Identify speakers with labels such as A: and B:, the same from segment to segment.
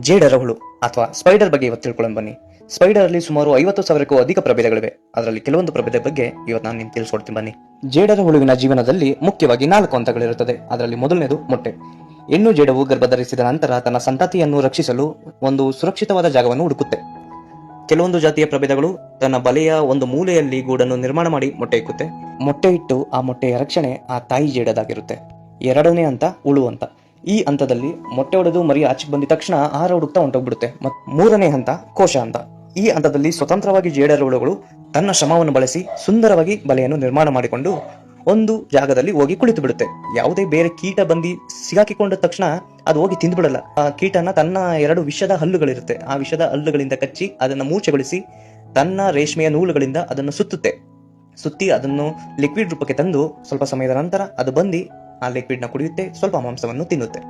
A: ಜೇಡರ ಹುಳು ಅಥವಾ ಸ್ಪೈಡರ್ ಬಗ್ಗೆ ಇವತ್ತು ತಿಳ್ಕೊಳ್ಳೋಣ ಬನ್ನಿ. ಸ್ಪೈಡರ್ ಅಲ್ಲಿ ಸುಮಾರು ಐವತ್ತು ಸಾವಿರಕ್ಕೂ ಅಧಿಕ ಪ್ರಭೇದಗಳಿವೆ. ಅದರಲ್ಲಿ ಕೆಲವೊಂದು ಪ್ರಭೇದ ಬಗ್ಗೆ ಇವತ್ತು ನಾನು ನಿಮ್ಗೆ ತಿಳಿಸ್ಕೊಡ್ತೀನಿ ಬನ್ನಿ. ಜೇಡರ ಹುಳುವಿನ ಜೀವನದಲ್ಲಿ ಮುಖ್ಯವಾಗಿ ನಾಲ್ಕು ಹಂತಗಳಿರುತ್ತದೆ ಅದರಲ್ಲಿ ಮೊದಲನೇದು ಮೊಟ್ಟೆ. ಹೆಣ್ಣು ಜೇಡವು ಗರ್ಭಧರಿಸಿದ ನಂತರ ತನ್ನ ಸಂತತಿಯನ್ನು ರಕ್ಷಿಸಲು ಒಂದು ಸುರಕ್ಷಿತವಾದ ಜಾಗವನ್ನು ಹುಡುಕುತ್ತೆ. ಕೆಲವೊಂದು ಜಾತಿಯ ಪ್ರಭೇದಗಳು ತನ್ನ ಬಲೆಯ ಒಂದು ಮೂಲೆಯಲ್ಲಿ ಗೂಡನ್ನು ನಿರ್ಮಾಣ ಮಾಡಿ ಮೊಟ್ಟೆ ಇಕ್ಕುತ್ತೆ. ಮೊಟ್ಟೆ ಇಟ್ಟು ಆ ಮೊಟ್ಟೆಯ ರಕ್ಷಣೆ ಆ ತಾಯಿ ಜೇಡದಾಗಿರುತ್ತೆ. ಎರಡನೇ ಹಂತ ಉಳು ಅಂತ. ಈ ಹಂತದಲ್ಲಿ ಮೊಟ್ಟೆ ಹೊಡೆದು ಮರಿ ಆಚೆಗೆ ಬಂದ ತಕ್ಷಣ ಆಹಾರ ಹುಡುಕ್ತಾ ಹೊಂಟೋಗ್ಬಿಡುತ್ತೆ. ಮತ್ ಮೂರನೇ ಹಂತ ಕೋಶ ಹಂತ ಈ ಹಂತದಲ್ಲಿ ಸ್ವತಂತ್ರವಾಗಿ ಜೇಡರ ಹುಳುಗಳು ತನ್ನ ಶ್ರಮವನ್ನು ಬಳಸಿ ಸುಂದರವಾಗಿ ಬಲೆಯನ್ನು ನಿರ್ಮಾಣ ಮಾಡಿಕೊಂಡು ಒಂದು ಜಾಗದಲ್ಲಿ ಹೋಗಿ ಕುಳಿತು ಬಿಡುತ್ತೆ. ಯಾವುದೇ ಬೇರೆ ಕೀಟ ಬಂದು ಸಿಗಾಕಿಕೊಂಡ ತಕ್ಷಣ ಅದು ಹೋಗಿ ತಿಂದ್ಬಿಡಲ್ಲ ಆ ಕೀಟನ ತನ್ನ ಎರಡು ವಿಷದ ಹಲ್ಲುಗಳಿರುತ್ತೆ. ಆ ವಿಷದ ಹಲ್ಲುಗಳಿಂದ ಕಚ್ಚಿ ಅದನ್ನು ಮೂರ್ಛೆಗೊಳಿಸಿ ತನ್ನ ರೇಷ್ಮೆಯ ನೂಲುಗಳಿಂದ ಅದನ್ನು ಸುತ್ತುತ್ತೆ. ಸುತ್ತಿ ಅದನ್ನು ಲಿಕ್ವಿಡ್ ರೂಪಕ್ಕೆ ತಂದು ಸ್ವಲ್ಪ ಸಮಯದ ನಂತರ ಅದು ಬಂದು ಆ ಲಿಕ್ವಿಡ್ನ ಕುಡಿಯುತ್ತೆ, ಸ್ವಲ್ಪ ಮಾಂಸವನ್ನು ತಿನ್ನುತ್ತೆ.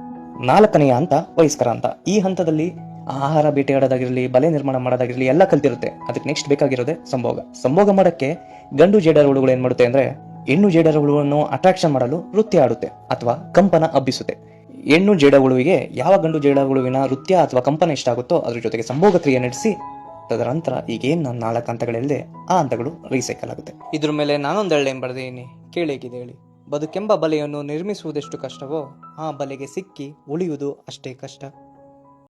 A: ನಾಲ್ಕನೆಯ ಹಂತ ವಯಸ್ಕರ ಅಂತ ಈ ಹಂತದಲ್ಲಿ ಆಹಾರ ಬೇಟೆಯಾಡೋದಾಗಿರಲಿ, ಬಲೆ ನಿರ್ಮಾಣ ಮಾಡೋದಾಗಿರಲಿ ಎಲ್ಲ ಕಲ್ತಿರುತ್ತೆ. ಅದಕ್ಕೆ ನೆಕ್ಸ್ಟ್ ಬೇಕಾಗಿರೋದೇ ಸಂಭೋಗ. ಸಂಭೋಗ ಮಾಡಕ್ಕೆ ಗಂಡು ಜೇಡರ ಹುಳುಗಳು ಏನ್ ಮಾಡುತ್ತೆ ಅಂದ್ರೆ, ಹೆಣ್ಣು ಜೇಡರ ಹುಳುವನ್ನು ಅಟ್ರಾಕ್ಷನ್ ಮಾಡಲು ನೃತ್ಯ ಆಡುತ್ತೆ ಅಥವಾ ಕಂಪನ ಹಬ್ಬಿಸುತ್ತೆ. ಹೆಣ್ಣು ಜೇಡ ಹುಳುವಿಗೆ ಯಾವ ಗಂಡು ಜೇಡ ಹುಳುವಿನ ನೃತ್ಯ ಅಥವಾ ಕಂಪನ ಇಷ್ಟ ಆಗುತ್ತೋ ಅದ್ರ ಜೊತೆಗೆ ಸಂಭೋಗ ಕ್ರಿಯೆ ನಡೆಸಿ, ತದನಂತರ ಈಗೇನು ನಾನು ನಾಲ್ಕು ಹಂತಗಳಿಲ್ಲದೆ ಆ ಹಂತಗಳು ರೀಸೈಕಲ್ ಆಗುತ್ತೆ. ಇದ್ರ ಮೇಲೆ ನಾನೊಂದು ಎಳ್ಳೆ ಬರ್ದೀನಿ ಕೇಳಿ ಹೇಳಿ. ಬದುಕೆಂಬ ಬಲೆಯನ್ನು ನಿರ್ಮಿಸುವುದೆಷ್ಟು ಕಷ್ಟವೋ ಆ ಬಲೆಗೆ ಸಿಕ್ಕಿ ಉಳಿಯುವುದು ಅಷ್ಟೇ ಕಷ್ಟ.